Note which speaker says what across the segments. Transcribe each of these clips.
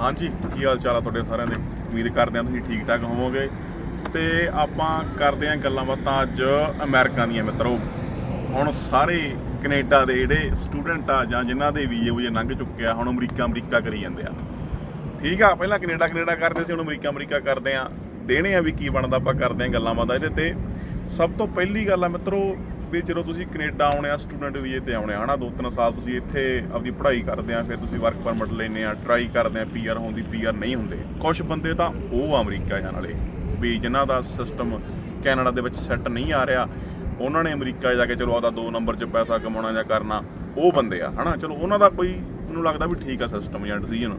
Speaker 1: ਹਾਂਜੀ, ਕੀ ਹਾਲ ਚਾਲ ਆ ਤੁਹਾਡੇ ਸਾਰਿਆਂ ਦੇ? ਉਮੀਦ ਕਰਦੇ ਹਾਂ ਤੁਸੀਂ ਠੀਕ ਠਾਕ ਹੋਵੋਗੇ। ਤੇ ਆਪਾਂ ਕਰਦੇ ਹਾਂ ਗੱਲਾਂ ਬਾਤਾਂ ਅੱਜ ਅਮਰੀਕਾ ਦੀਆਂ ਮਿੱਤਰੋ। ਹੁਣ ਸਾਰੇ ਕੈਨੇਡਾ ਦੇ ਜਿਹੜੇ ਸਟੂਡੈਂਟ ਆ ਜਾਂ ਜਿਨ੍ਹਾਂ ਦੇ ਵੀਜ਼ੇ ਵੂਜੇ ਲੰਘ ਚੁੱਕੇ ਆ, ਹੁਣ ਅਮਰੀਕਾ ਅਮਰੀਕਾ ਕਰੀ ਜਾਂਦੇ ਆ। ਠੀਕ ਆ, ਪਹਿਲਾਂ ਕੈਨੇਡਾ ਕੈਨੇਡਾ ਕਰਦੇ ਸੀ, ਹੁਣ ਅਮਰੀਕਾ ਅਮਰੀਕਾ ਕਰਦੇ ਆ। ਦੇਣੇ ਆ ਵੀ ਕੀ ਬਣਦਾ, ਆਪਾਂ ਕਰਦੇ ਆ ਗੱਲਾਂ ਬਾਤਾਂ ਇਹਦੇ ਤੇ। ਸਭ ਤੋਂ ਪਹਿਲੀ ਗੱਲ ਆ ਮਿੱਤਰੋ ਵੀ ਜਦੋਂ ਤੁਸੀਂ ਕੈਨੇਡਾ ਆਉਣੇ ਆ, ਸਟੂਡੈਂਟ ਵੀਜ਼ੇ ਤੇ ਆਉਣੇ ਆ, ਹਨਾ, ਦੋ ਤਿੰਨ ਸਾਲ ਤੁਸੀਂ ਇੱਥੇ ਆਪਦੀ ਪੜ੍ਹਾਈ ਕਰਦੇ ਆ, ਫਿਰ ਤੁਸੀਂ ਵਰਕ ਪਰਮਿਟ ਲੈਨੇ ਆ ਟਰਾਈ ਕਰਦੇ ਆ ਪੀਆਰ ਹੋਣ ਦੀ ਪੀਆਰ ਨਹੀਂ ਹੁੰਦੇ। ਕੁਝ ਬੰਦੇ ਤਾਂ ਉਹ ਆ ਅਮਰੀਕਾ ਜਾਣ ਵਾਲੇ, ਵੀ ਜਿਨ੍ਹਾਂ ਦਾ ਸਿਸਟਮ ਕੈਨੇਡਾ ਦੇ ਵਿੱਚ ਸੈੱਟ ਨਹੀਂ ਆ ਰਿਹਾ, ਉਹਨਾਂ ਨੇ ਅਮਰੀਕਾ ਜਾ ਕੇ ਚਲੋ ਆਪਦਾ ਦੋ ਨੰਬਰ 'ਚ ਪੈਸਾ ਕਮਾਉਣਾ ਜਾਂ ਕਰਨਾ, ਉਹ ਬੰਦੇ ਆ, ਹਨਾ। ਚਲੋ, ਉਹਨਾਂ ਦਾ ਕੋਈ ਮੈਨੂੰ ਲੱਗਦਾ ਵੀ ਠੀਕ ਆ ਸਿਸਟਮ ਜਾਂ ਡਿਸੀਜਨ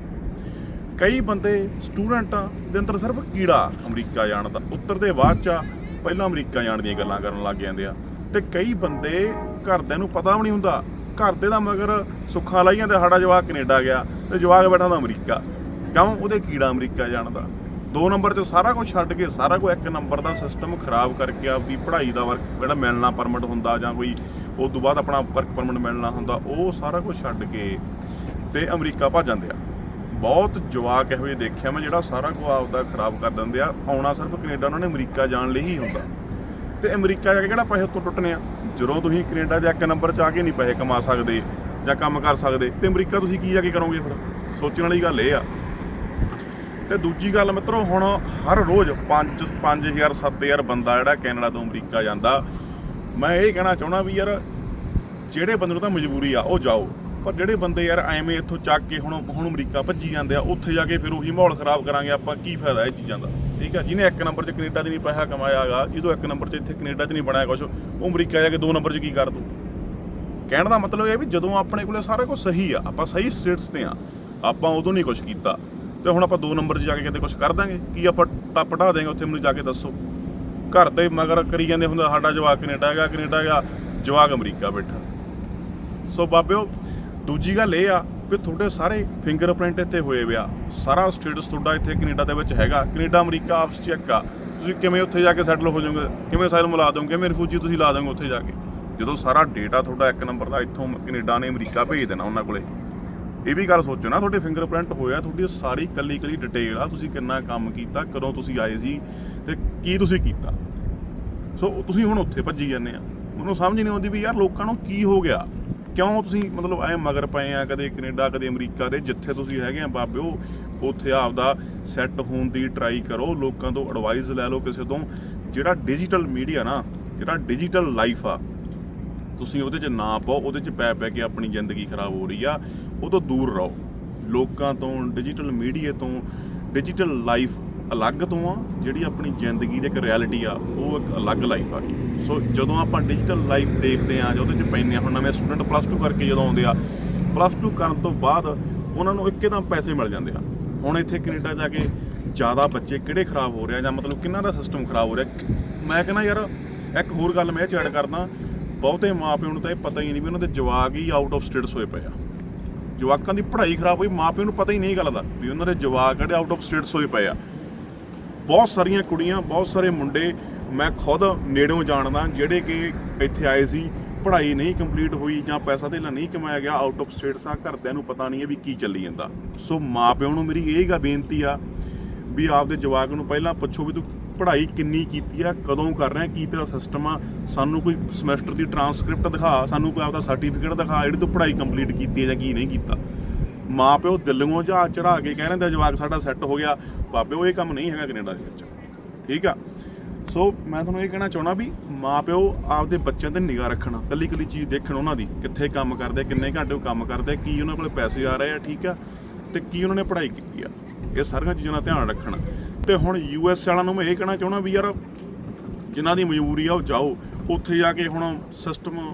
Speaker 1: ਕਈ ਬੰਦੇ ਸਟੂਡੈਂਟਾਂ ਦੇ ਅੰਦਰ ਸਿਰਫ ਕੀੜਾ ਅਮਰੀਕਾ ਜਾਣ ਦਾ, ਉੱਤਰ ਦੇ ਬਾਅਦ ਚ ਪਹਿਲਾਂ ਅਮਰੀਕਾ ਜਾਣ ਦੀਆਂ ਗੱਲਾਂ ਕਰਨ ਲੱਗ ਜਾਂਦੇ ਆ। ਤੇ ਕਈ ਬੰਦੇ ਘਰਦਿਆਂ ਨੂੰ ਪਤਾ ਵੀ ਨਹੀਂ ਹੁੰਦਾ। ਘਰਦੇ ਦਾ ਮਗਰ ਸੁੱਖਾਂ ਲਾਈ ਜਾਂਦੇ ਸਾਡਾ ਜਵਾਕ ਕੈਨੇਡਾ ਗਿਆ ਤੇ ਜਵਾਕ ਬੈਠਾ ਦਾ ਅਮਰੀਕਾ। ਕਿਉਂ? ਉਹਦੇ ਕੀੜਾ ਅਮਰੀਕਾ ਜਾਣ ਦਾ। ਦੋ ਨੰਬਰ 'ਚ ਸਾਰਾ ਕੁਝ ਛੱਡ ਕੇ, ਸਾਰਾ ਕੁਝ ਇੱਕ ਨੰਬਰ ਦਾ ਸਿਸਟਮ ਖਰਾਬ ਕਰਕੇ ਆਪਦੀ ਪੜ੍ਹਾਈ ਦਾ ਵਰਕ ਜਿਹੜਾ ਮਿਲਣਾ ਪਰਮਿਟ ਹੁੰਦਾ ਜਾਂ ਕੋਈ ਉਸ ਤੋਂ ਬਾਅਦ ਆਪਣਾ ਵਰਕ ਪਰਮਿਟ ਮਿਲਣਾ ਹੁੰਦਾ, ਉਹ ਸਾਰਾ ਕੁਝ ਛੱਡ ਕੇ ਤੇ ਅਮਰੀਕਾ ਭੱਜ ਜਾਂਦੇ ਆ। ਬਹੁਤ ਜਵਾਕ ਇਹੋ ਜਿਹੇ ਦੇਖਿਆ ਮੈਂ, ਜਿਹੜਾ ਸਾਰਾ ਕੁਝ ਆਪਦਾ ਖਰਾਬ ਕਰ ਦਿੰਦੇ ਆ। ਆਉਣਾ ਸਿਰਫ ਕੈਨੇਡਾ, ਉਹਨਾਂ ਨੇ ਅਮਰੀਕਾ ਜਾਣ ਲਈ ਹੀ ਹੁੰਦਾ। ਤੇ ਅਮਰੀਕਾ ਜਾ ਕੇ ਕਿਹੜਾ ਪੈਸੇ ਤੋਂ ਟੁੱਟਨੇ ਆ? ਜਦੋਂ ਤੁਸੀਂ ਕੈਨੇਡਾ ਦੇ ਇੱਕ ਨੰਬਰ 'ਚ ਆ ਕੇ ਨਹੀਂ ਪੈਸੇ ਕਮਾ ਸਕਦੇ ਜਾਂ ਕੰਮ ਕਰ ਸਕਦੇ, ਤੇ ਅਮਰੀਕਾ ਤੁਸੀਂ ਕੀ ਜਾ ਕੇ ਕਰੋਗੇ ਫਿਰ? ਸੋਚਣ ਵਾਲੀ ਗੱਲ ਇਹ ਆ। ਤੇ ਦੂਜੀ ਗੱਲ ਮਿੱਤਰੋ, ਹੁਣ ਹਰ ਰੋਜ਼ 5 5000 7000 ਬੰਦਾ ਜਿਹੜਾ ਕੈਨੇਡਾ ਤੋਂ ਅਮਰੀਕਾ ਜਾਂਦਾ। ਮੈਂ ਇਹ ਕਹਿਣਾ ਚਾਹਣਾ ਵੀ ਯਾਰ, ਜਿਹੜੇ ਬੰਦੇ ਨੂੰ ਤਾਂ ਮਜਬੂਰੀ ਆ, ਉਹ ਜਾਓ। ਪਰ ਜਿਹੜੇ ਬੰਦੇ ਯਾਰ ਐਵੇਂ ਇੱਥੋਂ ਚੱਕ ਕੇ ਹੁਣ ਹੁਣ ਅਮਰੀਕਾ ਭੱਜੀ ਜਾਂਦੇ ਆ, ਉੱਥੇ ਜਾ ਕੇ ਫਿਰ ਉਹੀ ਮਾਹੌਲ ਖਰਾਬ ਕਰਾਂਗੇ, ਆਪਾਂ ਕੀ ਫਾਇਦਾ ਇਹ ਚੀਜ਼ਾਂ ਦਾ? ਠੀਕ ਆ, ਜਿਹਨੇ ਇੱਕ ਨੰਬਰ 'ਚ ਕੈਨੇਡਾ 'ਚ ਨਹੀਂ ਪੈਸਾ ਕਮਾਇਆਗਾ ਜਦੋਂ ਇੱਕ ਨੰਬਰ 'ਚ ਇੱਥੇ ਕੈਨੇਡਾ 'ਚ ਨਹੀਂ ਬਣਾਇਆ ਕੁਝ ਉਹ ਅਮਰੀਕਾ ਜਾ ਕੇ ਦੋ ਨੰਬਰ 'ਚ ਕੀ ਕਰ ਦੂ? ਕਹਿਣ ਦਾ ਮਤਲਬ ਇਹ ਵੀ ਜਦੋਂ ਆਪਣੇ ਕੋਲੇ ਸਾਰਾ ਕੁਝ ਸਹੀ ਆ, ਆਪਾਂ ਸਹੀ ਸਟੇਟਸ ਤੇ ਆ, ਆਪਾਂ ਉਦੋਂ ਨਹੀਂ ਕੁਝ ਕੀਤਾ। ਤੇ ਹੁਣ ਆਪਾਂ ਦੋ ਨੰਬਰ 'ਚ ਜਾ ਕੇ ਕਿਤੇ ਕੁਝ ਕਰ ਦਾਂਗੇ, ਕੀ ਆਪਾਂ ਟੱਪ ਢਾ ਦੇਂਗੇ ਉੱਥੇ ਮੈਨੂੰ ਜਾ ਕੇ ਦੱਸੋ? ਘਰ ਦੇ ਮਗਰ ਕਰੀ ਜਾਂਦੇ ਹੁੰਦਾ ਸਾਡਾ ਜਵਾਕ ਕੈਨੇਡਾ ਹੈਗਾ ਕੈਨੇਡਾ ਹੈਗਾ, ਜਵਾਕ ਅਮਰੀਕਾ ਬੈਠਾ। ਸੋ ਬਾਬਿਓ, ਦੂਜੀ ਗੱਲ ਇਹ ਆ ਵੀ ਤੁਹਾਡੇ ਸਾਰੇ ਫਿੰਗਰਪ੍ਰਿੰਟ ਇੱਥੇ ਹੋਏ ਵਿਆ ਸਾਰਾ ਸਟੇਟਸ ਤੁਹਾਡਾ ਇੱਥੇ ਕੈਨੇਡਾ ਦੇ ਵਿੱਚ ਹੈਗਾ। ਕੈਨੇਡਾ, ਅਮਰੀਕਾ, ਆਪਸ ਚ ਇੱਕ ਆ। ਤੁਸੀਂ ਕਿਵੇਂ ਉੱਥੇ ਜਾ ਕੇ ਸੈਟਲ ਹੋ ਜਾਓਗੇ? ਕਿਵੇਂ ਸਾਇਲਮ ਲਾ ਦੋਗੇ? ਕਿਵੇਂ ਰਿਫਿਊਜੀ ਤੁਸੀਂ ਲਾ ਦੋਗੇ ਉੱਥੇ ਜਾ ਕੇ? ਜਦੋਂ ਸਾਰਾ ਡੇਟਾ ਤੁਹਾਡਾ ਇੱਕ ਨੰਬਰ ਦਾ ਇੱਥੋਂ ਕੈਨੇਡਾ ਨੇ ਅਮਰੀਕਾ ਭੇਜ ਦੇਣਾ ਉਹਨਾਂ ਕੋਲੇ, ਇਹ ਵੀ ਗੱਲ ਸੋਚੋ ਨਾ, ਤੁਹਾਡੇ ਫਿੰਗਰਪ੍ਰਿੰਟ ਹੋਇਆ, ਤੁਹਾਡੀ ਸਾਰੀ ਕੱਲੀ ਕੱਲੀ ਡਿਟੇਲ ਆ, ਤੁਸੀਂ ਕਿੰਨਾ ਕੰਮ ਕੀਤਾ, ਕਦੋਂ ਤੁਸੀਂ ਆਏ ਸੀ ਤੇ ਕੀ ਤੁਸੀਂ ਕੀਤਾ। ਸੋ ਤੁਸੀਂ ਹੁਣ ਉੱਥੇ ਭੱਜੀ ਜਾਂਦੇ ਆ। ਮੈਨੂੰ ਸਮਝ ਨਹੀਂ ਆਉਂਦੀ ਵੀ ਯਾਰ ਲੋਕਾਂ ਨੂੰ ਕੀ ਹੋ ਗਿਆ। ਕਿਉਂ ਤੁਸੀਂ ਮਤਲਬ ਐ ਮਗਰ ਪਏ ਆ ਕਦੇ ਕੈਨੇਡਾ, ਕਦੇ ਅਮਰੀਕਾ ਦੇ, ਜਿੱਥੇ ਤੁਸੀਂ ਹੈਗੇ ਆ ਬਾਬਿਓ ਉੱਥੇ ਆਪਦਾ ਸੈੱਟ ਹੋਣ ਦੀ ਟਰਾਈ ਕਰੋ, ਲੋਕਾਂ ਤੋਂ ਐਡਵਾਈਸ ਲੈ ਲਓ ਕਿਸੇ ਤੋਂ। ਜਿਹੜਾ ਡਿਜੀਟਲ ਮੀਡੀਆ ਨਾ, ਜਿਹੜਾ ਡਿਜੀਟਲ ਲਾਈਫ ਆ, ਤੁਸੀਂ ਉਹਦੇ 'ਚ ਨਾ ਪਾਓ, ਉਹਦੇ 'ਚ ਪੈ ਪੈ ਕੇ ਆਪਣੀ ਜ਼ਿੰਦਗੀ ਖਰਾਬ ਹੋ ਰਹੀ ਆ, ਉਹ ਤੋਂ ਦੂਰ ਰਹੋ। ਲੋਕਾਂ ਤੋਂ ਡਿਜੀਟਲ ਮੀਡੀਆ ਤੋਂ ਡਿਜੀਟਲ ਲਾਈਫ ਅਲੱਗ ਤੋਂ ਆ, ਜਿਹੜੀ ਆਪਣੀ ਜ਼ਿੰਦਗੀ ਦੀ ਇੱਕ ਰਿਐਲਿਟੀ ਆ, ਉਹ ਇੱਕ ਅਲੱਗ ਲਾਈਫ ਆ। ਸੋ ਜਦੋਂ ਆਪਾਂ ਡਿਜੀਟਲ ਲਾਈਫ ਦੇਖਦੇ ਆ ਜਾਂ ਉਹਦੇ 'ਚ ਪੈਂਦੇ ਆ, ਹੁਣ ਨਵੇਂ ਸਟੂਡੈਂਟ ਪਲੱਸ 2 ਕਰਕੇ ਜਦੋਂ ਆਉਂਦੇ ਆ ਪਲੱਸ 2 ਕਰਨ ਤੋਂ ਬਾਅਦ ਉਹਨਾਂ ਨੂੰ ਇੱਕਦਮ ਪੈਸੇ ਮਿਲ ਜਾਂਦੇ ਆ। ਹੁਣ ਇੱਥੇ ਕੈਨੇਡਾ ਜਾ ਕੇ ਜ਼ਿਆਦਾ ਬੱਚੇ ਕਿਹੜੇ ਖਰਾਬ ਹੋ ਰਹੇ ਆ ਜਾਂ ਮਤਲਬ ਕਿੰਨਾ ਦਾ ਸਿਸਟਮ ਖਰਾਬ ਹੋ ਰਿਹਾ? ਮੈਂ ਕਹਿੰਦਾ ਯਾਰ, ਇੱਕ ਹੋਰ ਗੱਲ ਮੈਂ ਇਹ 'ਚ ਐਡ ਕਰਦਾ, ਬਹੁਤੇ ਮਾਪਿਆਂ ਨੂੰ ਤਾਂ ਇਹ ਪਤਾ ਹੀ ਨਹੀਂ ਵੀ ਉਹਨਾਂ ਦੇ ਜਵਾਕ ਹੀ ਆਊਟ ਆਫ ਸਟੇਟਸ ਹੋਏ ਪਏ ਆ। ਜਵਾਕਾਂ ਦੀ ਪੜ੍ਹਾਈ ਖਰਾਬ ਹੋਈ ਮਾਪਿਆਂ ਨੂੰ ਪਤਾ ਹੀ ਨਹੀਂ ਇਹ ਗੱਲ ਦਾ ਵੀ ਉਹਨਾਂ ਦੇ ਜਵਾਕ ਜਿਹੜੇ ਆਊਟ ਆਫ ਸਟੇਟਸ ਹੋਏ ਪਏ ਆ। ਬਹੁਤ ਸਾਰੀਆਂ ਕੁੜੀਆਂ, ਬਹੁਤ ਸਾਰੇ ਮੁੰਡੇ ਮੈਂ ਖੁਦ ਨੇੜੋਂ ਜਾਣਦਾ, ਜਿਹੜੇ ਕਿ ਇੱਥੇ ਆਏ ਸੀ, ਪੜ੍ਹਾਈ ਨਹੀਂ ਕੰਪਲੀਟ ਹੋਈ ਜਾਂ ਪੈਸਾ ਧੇਲਾ ਨਹੀਂ ਕਮਾਇਆ ਗਿਆ ਆਊਟ ਆਫ ਸਟੇਟਸ ਆ ਘਰਦਿਆਂ ਨੂੰ ਪਤਾ ਨਹੀਂ ਹੈ ਵੀ ਕੀ ਚੱਲੀ ਜਾਂਦਾ। ਸੋ ਮਾਪਿਆਂ ਨੂੰ ਮੇਰੀ ਇਹ ਗਾ ਬੇਨਤੀ ਆ ਵੀ ਆਪਦੇ ਜਵਾਕ ਨੂੰ ਪਹਿਲਾਂ ਪੁੱਛੋ ਵੀ ਤੂੰ ਪੜ੍ਹਾਈ ਕਿੰਨੀ ਕੀਤੀ ਆ, ਕਦੋਂ ਕਰ ਰਿਹਾ, ਕੀ ਤੇਰਾ ਸਿਸਟਮ ਆ, ਸਾਨੂੰ ਕੋਈ ਸਮੈਸਟਰ ਦੀ ਟਰਾਂਸਕ੍ਰਿਪਟ ਦਿਖਾ, ਸਾਨੂੰ ਕੋਈ ਆਪਦਾ ਸਰਟੀਫਿਕੇਟ ਦਿਖਾ, ਜਿਹੜੀ ਤੂੰ ਪੜ੍ਹਾਈ ਕੰਪਲੀਟ ਕੀਤੀ ਹੈ ਜਾਂ ਕੀ ਨਹੀਂ ਕੀਤਾ। ਮਾਂ ਪਿਓ ਦਿਲੋਂ ਜਹਾਜ਼ ਚੜਾ ਕੇ ਕਹਿ ਰਹੇ ਜਵਾਕ ਸਾਡਾ ਸੈੱਟ ਹੋ ਗਿਆ ਬਾਬੇ, ਉਹ ਇਹ ਕੰਮ ਨਹੀਂ ਹੈਗਾ ਕੈਨੇਡਾ ਦੇ ਵਿੱਚ। ਠੀਕ ਆ? ਸੋ ਮੈਂ ਤੁਹਾਨੂੰ ਇਹ ਕਹਿਣਾ ਚਾਹੁੰਦਾ ਵੀ ਮਾਂ ਪਿਓ ਆਪਦੇ ਬੱਚਿਆਂ ਤੇ ਨਿਗਾਹ ਰੱਖਣ ਕੱਲੀ ਕੱਲੀ ਚੀਜ਼ ਦੇਖਣ ਉਹਨਾਂ ਦੀ, ਕਿੱਥੇ ਕੰਮ ਕਰਦੇ, ਕਿੰਨੇ ਘੰਟੇ ਉਹ ਕੰਮ ਕਰਦੇ, ਕੀ ਉਹਨਾਂ ਕੋਲ ਪੈਸੇ ਆ ਰਹੇ ਆ, ਠੀਕ ਆ? ਤੇ ਕੀ ਉਹਨਾਂ ਨੇ ਪੜ੍ਹਾਈ ਕੀਤੀ ਆ? ਇਹ ਸਾਰੀਆਂ ਚੀਜ਼ਾਂ ਦਾ ਧਿਆਨ ਰੱਖਣ। ਤੇ ਹੁਣ ਯੂ ਯੂਐਸ ਵਾਲਿਆਂ ਨੂੰ ਮੈਂ ਇਹ ਕਹਿਣਾ ਚਾਹੁੰਦਾ ਵੀ ਯਾਰ, ਜਿਨ੍ਹਾਂ ਦੀ ਮਜਬੂਰੀ ਆ ਉਹ ਜਾਓ। ਉੱਥੇ ਜਾ ਕੇ ਹੁਣ ਸਿਸਟਮ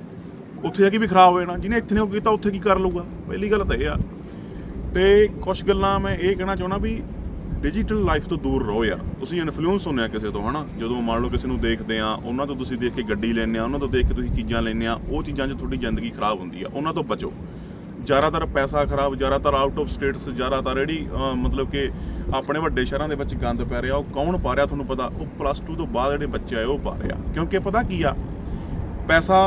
Speaker 1: ਉੱਥੇ ਜਾ ਕੇ ਵੀ ਖਰਾਬ ਹੋ ਜਾਣਾ। ਜਿਹਨੇ ਇੱਥੇ ਨੇ ਉਹ ਕੀਤਾ, ਉੱਥੇ ਕੀ ਕਰ ਲਊਗਾ? ਪਹਿਲੀ ਗੱਲ ਤਾਂ ਇਹ ਆ। ਤੇ ਕੁਝ ਗੱਲਾਂ ਮੈਂ ਇਹ ਕਹਿਣਾ ਚਾਹੁੰਦਾ ਵੀ ਡਿਜੀਟਲ ਲਾਈਫ ਤੋਂ ਦੂਰ ਰਹੋ ਯਾਰ। ਤੁਸੀਂ ਇਨਫਲੂਐਂਸ ਹੁੰਦੇ ਆ ਕਿਸੇ ਤੋਂ, ਹਨਾ? ਜਦੋਂ ਮੰਨ ਲਓ ਕਿਸੇ ਨੂੰ ਦੇਖਦੇ ਆ, ਉਹਨਾਂ ਤੋਂ ਤੁਸੀਂ ਦੇਖ ਕੇ ਗੱਡੀ ਲੈਂਦੇ ਆ, ਉਹਨਾਂ ਤੋਂ ਦੇਖ ਕੇ ਤੁਸੀਂ ਚੀਜ਼ਾਂ ਲੈਂਦੇ ਆ, ਉਹ ਚੀਜ਼ਾਂ 'ਚ ਤੁਹਾਡੀ ਜ਼ਿੰਦਗੀ ਖਰਾਬ ਹੁੰਦੀ ਆ, ਉਹਨਾਂ ਤੋਂ ਬਚੋ। ਜ਼ਿਆਦਾਤਰ ਪੈਸਾ ਖਰਾਬ, ਜ਼ਿਆਦਾਤਰ ਆਊਟ ਆਫ ਸਟੇਟਸ ਜ਼ਿਆਦਾਤਰ ਜਿਹੜੀ ਮਤਲਬ ਕਿ ਆਪਣੇ ਵੱਡੇ ਸ਼ਹਿਰਾਂ ਦੇ ਵਿੱਚ ਗੰਦ ਪੈ ਰਿਹਾ, ਉਹ ਕੌਣ ਪਾ ਰਿਹਾ ਤੁਹਾਨੂੰ ਪਤਾ? ਉਹ ਪਲੱਸ 2 ਤੋਂ ਬਾਅਦ ਜਿਹੜੇ ਬੱਚੇ ਆ ਉਹ ਪਾ ਰਿਹਾ। ਕਿਉਂਕਿ ਪਤਾ ਕੀ ਆ? ਪੈਸਾ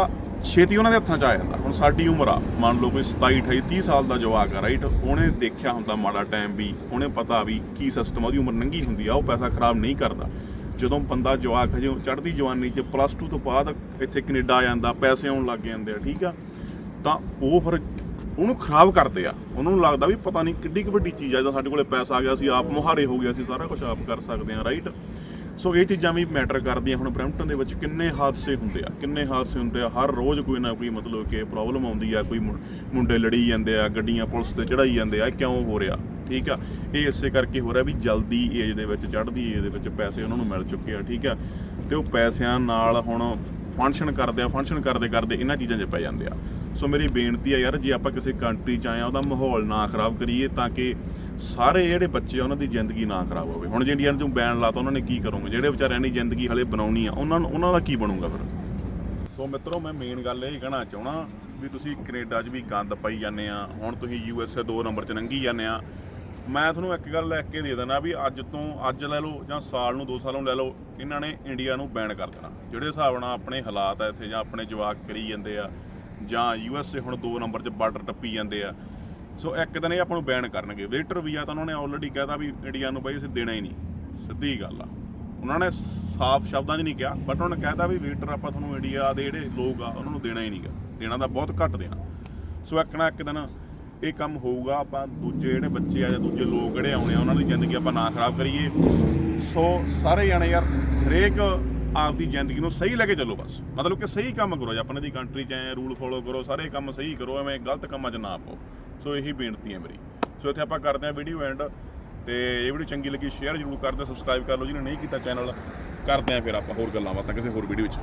Speaker 1: ਛੇਤੀ ਉਹਨਾਂ ਦੇ ਹੱਥਾਂ 'ਚ ਆ ਜਾਂਦਾ। ਹੁਣ ਸਾਡੀ ਉਮਰ ਆ। ਮੰਨ ਲਓ ਕੋਈ 27 28 30 ਸਾਲ ਦਾ ਜਵਾਕ ਆ ਰਾਈਟ ਉਹਨੇ ਦੇਖਿਆ ਹੁੰਦਾ ਮਾੜਾ ਟਾਈਮ ਵੀ, ਉਹਨੇ ਪਤਾ ਵੀ ਕੀ ਸਿਸਟਮ ਆ, ਉਹਦੀ ਉਮਰ ਨੰਗੀ ਹੁੰਦੀ ਆ, ਉਹ ਪੈਸਾ ਖਰਾਬ ਨਹੀਂ ਕਰਦਾ। ਜਦੋਂ ਬੰਦਾ ਜਵਾਕ ਹਜੇ ਚੜ੍ਹਦੀ ਜਵਾਨੀ 'ਚ ਪਲੱਸ 2 ਤੋਂ ਬਾਅਦ ਇੱਥੇ ਕੈਨੇਡਾ ਆ ਜਾਂਦਾ, ਪੈਸੇ ਆਉਣ ਲੱਗ ਜਾਂਦੇ ਆ, ਠੀਕ ਆ? ਤਾਂ ਉਹ ਫਿਰ ਉਹਨੂੰ ਖਰਾਬ ਕਰਦੇ ਆ। ਉਹਨਾਂ ਨੂੰ ਲੱਗਦਾ ਵੀ ਪਤਾ ਨਹੀਂ ਕਿੱਡੀ ਕੁ ਵੱਡੀ ਚੀਜ਼ ਆ, ਜਦੋਂ ਸਾਡੇ ਕੋਲੇ ਪੈਸਾ ਆ ਗਿਆ ਸੀ ਆਪ ਮੁਹਾਰੇ ਹੋ ਗਿਆ ਅਸੀਂ ਸਾਰਾ ਕੁਝ ਆਪ ਕਰ ਸਕਦੇ ਆ ਰਾਈਟ ਸੋ ਇਹ ਚੀਜ਼ਾਂ ਵੀ ਮੈਟਰ ਕਰਦੀਆਂ ਹੁਣ ਬ੍ਰੈਂਪਟਨ ਦੇ ਵਿੱਚ ਕਿੰਨੇ ਹਾਦਸੇ ਹੁੰਦੇ ਆ, ਕਿੰਨੇ ਹਾਦਸੇ ਹੁੰਦੇ ਆ, ਹਰ ਰੋਜ਼ ਕੋਈ ਨਾ ਕੋਈ ਮਤਲਬ ਕਿ ਪ੍ਰੋਬਲਮ ਆਉਂਦੀ ਆ, ਕੋਈ ਮੁੰ- ਮੁੰਡੇ ਲੜੀ ਜਾਂਦੇ ਆ, ਗੱਡੀਆਂ ਪੁਲਿਸ ਤੇ ਚੜਾਈ ਜਾਂਦੇ ਆ ਕਿਉਂ ਹੋ ਰਿਹਾ? ਠੀਕ ਆ? ਇਹ ਇਸੇ ਕਰਕੇ ਹੋ ਰਿਹਾ ਵੀ ਜਲਦੀ ਏਜ ਦੇ ਵਿੱਚ, ਚੜ੍ਹਦੀ ਏਜ ਦੇ ਵਿੱਚ ਪੈਸੇ ਉਹਨਾਂ ਨੂੰ ਮਿਲ ਚੁੱਕੇ ਆ, ਠੀਕ ਆ? ਤੇ ਉਹ ਪੈਸਿਆਂ ਨਾਲ ਹੁਣ ਫੰਕਸ਼ਨ ਕਰਦੇ ਆ ਫੰਕਸ਼ਨ ਕਰਦੇ ਕਰਦੇ ਇਹਨਾਂ ਚੀਜ਼ਾਂ 'ਚ ਪੈ ਜਾਂਦੇ ਆ। ਸੋ ਮੇਰੀ ਬੇਨਤੀ ਆ ਯਾਰ, ਜੇ ਆਪਾਂ ਕਿਸੇ ਕੰਟਰੀ 'ਚ ਆਏ ਆ, ਉਹਦਾ ਮਾਹੌਲ ਨਾ ਖਰਾਬ ਕਰੀਏ ਤਾਂ ਕਿ ਸਾਰੇ ਜਿਹੜੇ ਬੱਚੇ ਆ, ਉਹਨਾਂ ਦੀ ਜ਼ਿੰਦਗੀ ਨਾ ਖਰਾਬ ਹੋਵੇ। ਹੁਣ ਜੇ ਇੰਡੀਆ ਨੂੰ ਬੈਨ ਲਾਤਾ, ਉਹਨਾਂ ਨੇ ਕੀ ਕਰੋਗੇ? ਜਿਹੜੇ ਵਿਚਾਰਿਆਂ ਦੀ ਜ਼ਿੰਦਗੀ ਹਲੇ ਬਣਾਉਣੀ ਆ, ਉਹਨਾਂ ਨੂੰ ਉਹਨਾਂ ਦਾ ਕੀ ਬਣੂਗਾ ਫਿਰ? ਸੋ ਮਿੱਤਰੋ, ਮੈਂ ਮੇਨ ਗੱਲ ਇਹ ਕਹਿਣਾ ਚਾਹਣਾ ਵੀ ਤੁਸੀਂ ਕੈਨੇਡਾ 'ਚ ਵੀ ਗੰਦ ਪਾਈ ਜਾਂਦੇ ਆ। ਹੁਣ ਤੁਸੀਂ ਯੂਐਸਏ 2 ਨੰਬਰ 'ਚ ਲੰਘੀ ਜਾਂਦੇ ਆ। ਮੈਂ ਤੁਹਾਨੂੰ ਇੱਕ ਗੱਲ ਲੈ ਕੇ ਦੇ ਦਿੰਦਾ ਵੀ ਅੱਜ ਤੋਂ ਅੱਜ ਲੈ ਲਓ ਜਾਂ ਸਾਲ ਨੂੰ 2 ਸਾਲ ਨੂੰ ਲੈ ਲਓ, ਇਹਨਾਂ ਨੇ ਇੰਡੀਆ ਨੂੰ ਬੈਨ ਕਰ ਦੇਣਾ। ਜਿਹੜੇ ਹਿਸਾਬ ਨਾਲ ਆਪਣੇ ਹਾਲਾਤ ਆ ਇੱਥੇ ਜਾਂ ਆਪਣੇ ਜਵਾਕ ਕਰੀ ਜਾਂਦੇ ਆ ਜਾਂ ਯੂਐਸਏ ਹੁਣ ਦੋ ਨੰਬਰ 'ਚ ਬਾਰਡਰ ਟੱਪੀ ਜਾਂਦੇ ਆ। ਸੋ ਇੱਕ ਦਿਨ ਇਹ ਆਪਾਂ ਨੂੰ ਬੈਨ ਕਰਨਗੇ। ਵੇਟਰ ਵੀਜ਼ਾ ਤਾਂ ਉਹਨਾਂ ਨੇ ਆਲਰੇਡੀ ਕਹਿਤਾ ਵੀ ਇੰਡੀਆ ਨੂੰ ਬਾਈ ਅਸੀਂ ਦੇਣਾ ਹੀ ਨਹੀਂ। ਸਿੱਧੀ ਗੱਲ ਆ। ਉਹਨਾਂ ਨੇ ਸਾਫ਼ ਸ਼ਬਦਾਂ 'ਚ ਨਹੀਂ ਕਿਹਾ ਬਟ ਉਹਨਾਂ ਨੇ ਕਹਿਤਾ ਵੀ ਵੇਟਰ ਆਪਾਂ ਤੁਹਾਨੂੰ ਇੰਡੀਆ ਦੇ ਜਿਹੜੇ ਲੋਕ ਆ, ਉਹਨਾਂ ਨੂੰ ਦੇਣਾ ਹੀ ਨਹੀਂਗਾ। ਦੇਣਾ ਤਾਂ ਬਹੁਤ ਘੱਟ ਦੇਣਾ। ਸੋ ਇੱਕ ਨਾ ਇੱਕ ਦਿਨ ਇਹ ਕੰਮ ਹੋਊਗਾ, ਆਪਾਂ ਦੂਜੇ ਜਿਹੜੇ ਬੱਚੇ ਆ ਜਾਂ ਦੂਜੇ ਲੋਕ ਜਿਹੜੇ ਆਉਣੇ ਆ, ਉਹਨਾਂ ਦੀ ਜ਼ਿੰਦਗੀ ਆਪਾਂ ਨਾ ਖਰਾਬ ਕਰੀਏ। ਸੋ ਸਾਰੇ ਜਾਣੇ ਯਾਰ, ਹਰੇਕ ਆਪਦੀ ਜ਼ਿੰਦਗੀ ਨੂੰ ਸਹੀ ਲੈ ਕੇ ਚੱਲੋ ਬਸ। ਮਤਲਬ ਕਿ ਸਹੀ ਕੰਮ ਕਰੋ ਜੇ, ਆਪਣੇ ਦੀ ਕੰਟਰੀ 'ਚ ਆਏ ਰੂਲ ਫੋਲੋ ਕਰੋ, ਸਾਰੇ ਕੰਮ ਸਹੀ ਕਰੋ, ਐਵੇਂ ਗਲਤ ਕੰਮਾਂ 'ਚ ਨਾ ਪਾਓ। ਸੋ ਇਹੀ ਬੇਨਤੀ ਹੈ ਮੇਰੀ। ਸੋ ਇੱਥੇ ਆਪਾਂ ਕਰਦੇ ਹਾਂ ਵੀਡੀਓ ਐਂਡ ਤੇ ਇਹ ਵੀਡੀਓ ਚੰਗੀ ਲੱਗੀ ਸ਼ੇਅਰ ਜ਼ਰੂਰ ਕਰ ਦਿਓ ਸਬਸਕ੍ਰਾਈਬ ਕਰ ਲਓ। ਜਿਹਨੇ ਨਹੀਂ ਕੀਤਾ ਚੈਨਲ ਕਰਦੇ ਹਾਂ ਫਿਰ ਆਪਾਂ ਹੋਰ ਗੱਲਾਂ ਬਾਤਾਂ ਕਿਸੇ ਹੋਰ ਵੀਡੀਓ 'ਚ।